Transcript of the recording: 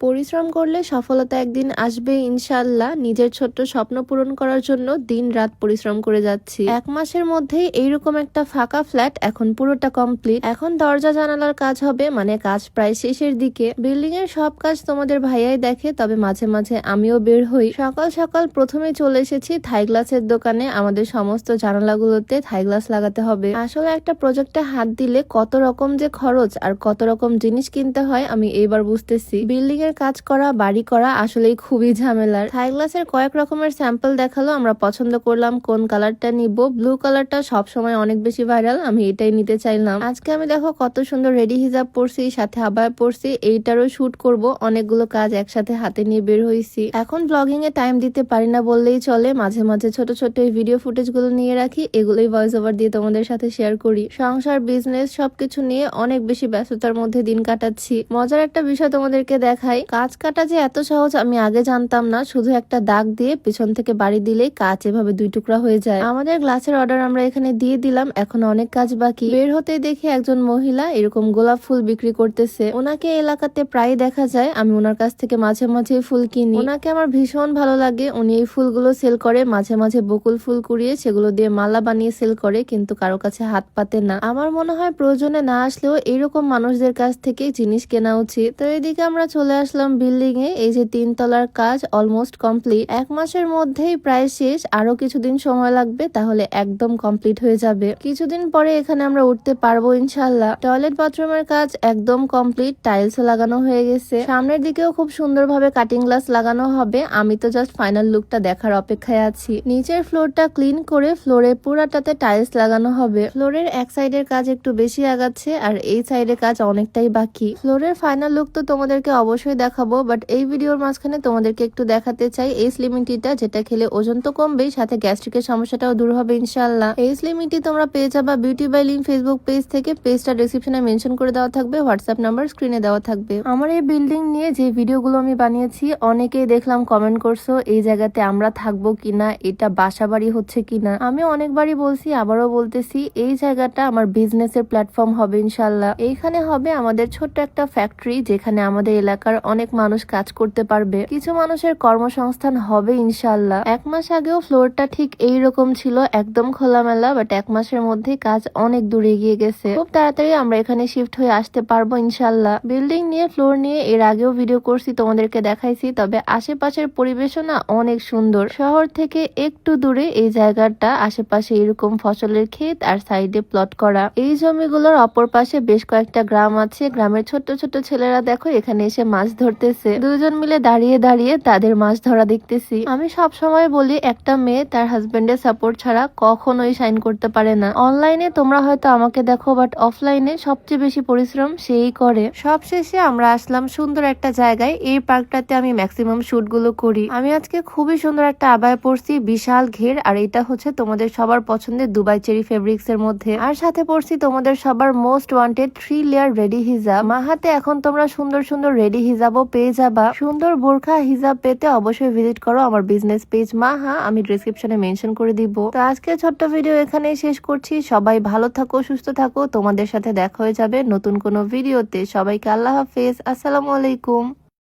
পরিশ্রম করলে সফলতা একদিন আসবে ইনশাল্লাহ নিজের ছোট্ট স্বপ্ন পূরণ করার জন্য দিন রাত পরিশ্রম করে যাচ্ছি। এক মাসের মধ্যেই এইরকম একটা ফাঁকা ফ্ল্যাট এখন পুরোটা কমপ্লিট। এখন দরজা জানালার কাজ হবে মানে কাজ প্রায় শেষের দিকে। বিল্ডিং এর সব কাজ তোমাদের ভাইয়াই দেখে, তবে মাঝে মাঝে আমিও বের হই। সকাল সকাল প্রথমে চলে এসেছি থাই গ্লাসের দোকানে। আমাদের সমস্ত জানালাগুলোতে থাই গ্লাস লাগাতে হবে। আসলে একটা প্রজেক্টে হাত দিলে কত রকম যে খরচ আর কত রকম জিনিস কিনতে হয়, আমি এইবার বুঝতেছি। বিল্ডিং এর কাজ করা, বাড়ি করা আসলেই খুবই ঝামেলার। থাই গ্লাসের কয়েক রকমের স্যাম্পল দেখাল, আমরা পছন্দ করলাম কোন কালারটা নিব। ব্লু কালারটা সব সময় অনেক বেশি ভাইরাল, আমি এটাই নিতে চাইলাম। আজকে আমি দেখো কত সুন্দর রেডি হিজাব পরছি, সাথে আবার পরছি, এইটারও শুট করব, অনেকগুলো কাজ একসাথে হাতে নিয়ে বের হয়েছি এখন ব্লগিং এ টাইম দিতে পারি না বললেই চলে, মাঝে মাঝে ছোট ছোট এই ভিডিও ফুটেজগুলো নিয়ে রাখি, এগুলোই ভয়েস ওভার দিয়ে তোমাদের সাথে শেয়ার করি। সংসার বিজনেস সবকিছু নিয়ে অনেক বেশি ব্যস্ততার মধ্যে দিন কাটাচ্ছি। মজার একটা বিষয় তোমাদেরকে দেখাই কাজ কাটা যে এত সহজ আমি আগে জানতাম না। শুধু একটা দাগ দিয়ে পিছন থেকে বাড়ি দিলেই কাজ এভাবে দুই টুকরা হয়ে যায়। আমাদের গ্লাসের অর্ডার আমরা এখানে দিয়ে দিলাম। এখন অনেক কাজ বাকি। বের হতে দেখি একজন মহিলা এরকম গোলাপ ফুল বিক্রি করতেছে। ওনাকে এলাকাতে প্রায় দেখা যায়। আমি ওনার কাছ থেকে মাঝে মাঝে ফুল কিনি। ওনাকে আমার ভীষণ ভালো লাগে। উনি এই ফুলগুলো সেল করে, মাঝে মাঝে বকুল ফুল কুড়িয়ে সেগুলো দিয়ে মালা বানিয়ে সেল করে, কিন্তু কারও কাছে হাত পাতে না। আমার মনে হয় প্রয়োজনে না আসলেও এরকম মানুষদের কাছ থেকে জিনিস কেনা উচিত। তো এদিকে আমরা চলে আসলাম বিল্ডিং এ এই যে তিন তলার কাজ অলমোস্ট কমপ্লিট এক মাসের মধ্যেই প্রায় শেষ, আরও কিছুদিন সময় লাগবে, তাহলে একদম কমপ্লিট হয়ে যাবে। কিছুদিন পরে এখানে আমরা উঠতে পারব ইনশাল্লাহ টয়লেট বাথরুমের কাজ একদম কমপ্লিট টাইলস লাগানো হয়ে গেছে। সামনের দিকেও খুব সুন্দরভাবে কাটিং গ্লাস লাগানো হবে, আমি তো জাস্ট ফাইনাল লুকটা দেখার অপেক্ষায় আছি। নিচের ফ্লোরটা ক্লিন করে ফ্লোরে পুরাটাতে টাইলস লাগানো হবে। ফ্লোরের এক সাইডের কাজ একটু বেশি আগাচ্ছে, আর এই সাইডের কাজ অনেকটাই বাকি। ফ্লোরের ফাইনাল লুক তো তোমাদেরকে অবশ্যই দেখাবো বাট এই ভিডিওর মাঝখানে তোমাদেরকে একটু দেখাতে চাই এই স্লিমিং টিটা যেটা খেলে ওজন তো কমবেই, সাথে গ্যাস্ট্রিকের সমস্যাটাও দূর হবে ইনশাল্লাহ এই স্লিমিং টি তোমরা পেয়ে যাবা beauty by Lin Facebook page থেকে পেজটা ডিসক্রিপশনে মেনশন করে দেওয়া থাকবে হোয়াটসঅ্যাপ নাম্বার স্ক্রিনে দেওয়া থাকবে। আমার এই বিল্ডিং নিয়ে যে ভিডিওগুলো আমি বানিয়েছি, অনেকেই দেখলাম কমেন্ট করছ, এই জায়গাতে আমরা থাকব কিনা, এটা বাসা বাড়ি হচ্ছে কিনা? আমি অনেকবারই বলছি, আবারও বলতেছি, এই জায়গাটা আমার বিজনেসের প্ল্যাটফর্ম হবে ইনশাল্লাহ এইখানে হবে আমাদের ছোট্ট একটা ফ্যাক্টরি যেখানে আমাদের এলাকার অনেক মানুষ কাজ করতে পারবে। কিছু মানুষের কর্মসংস্থান হবে ইনশাল্লাহ এক মাস আগেও ফ্লোরটা ঠিক এই রকম ছিল, একদম খোলামেলা বাট এক মাসের মধ্যে কাজ অনেক দূর এগিয়ে গেছে। খুব তাড়াতাড়ি আমরা এখানে শিফট হয়ে আসতে পারব ইনশাল্লাহ বিল্ডিং নিয়ে ফ্লোর নিয়ে এর আগেও ভিডিও করছি, তোমাদেরকে দেখাইছি, তবে আশেপাশের পরিবেশও না অনেক সুন্দর। শহর থেকে একটু দূরে এই জায়গাটা, আশেপাশে এরকম ফসলের ক্ষেত আর সাইডে প্লট করা। এই জমিগুলোর অপর পাশে বেশ কয়েকটা গ্রাম আছে। গ্রামের ছোট্ট ছোট্ট ছেলেরা দেখো, এখানে এসে মাছ ধরতেছে। দুজন মিলে দাঁড়িয়ে দাঁড়িয়ে তাদের মাছ ধরা দেখতেছি। আমি সব সময় বলি, একটা মেয়ে তার হাজবেন্ডের সাপোর্ট ছাড়া কখনোই সাইন করতে পারে না। অনলাইনে তোমরা হয়তো আমাকে দেখো বাট অফলাইনে সবচেয়ে বেশি পরিশ্রম সেই করে। সব শেষে আমরা আসলাম সুন্দর একটা জায়গায়। এই পার্কটাতে আমি ম্যাক্সিমাম শুটগুলো করি। আমি আজকে খুবই সুন্দর একটা আবায় পড়ছি, বিশাল ঘের, আর এটা হচ্ছে তোমাদের সবার পছন্দের দুবাই চেরি ফেব্রিক্স এর মধ্যে। আর সাথে পড়ছি তোমাদের সবার most wanted three layer ready hijab মাহাতে এখন তোমরা সুন্দর সুন্দর রেডি হিজাবও পেয়ে যাবা। সুন্দর বোরখা, হিজাব পেতে অবশ্যই ভিজিট করো আমার বিজনেস পেজ মাহা আমি ডিসক্রিপশনে মেনশন করে দিব। তো আজকে ছোট্ট ভিডিও এখানেই শেষ করছি। সবাই ভালো থাকো, সুস্থ থাকো। তোমাদের সাথে দেখা হয়ে যাবে নতুন কোনো ভিডিওতে সবাইকে আল্লাহ হাফেজ। আসসালামু আলাইকুম।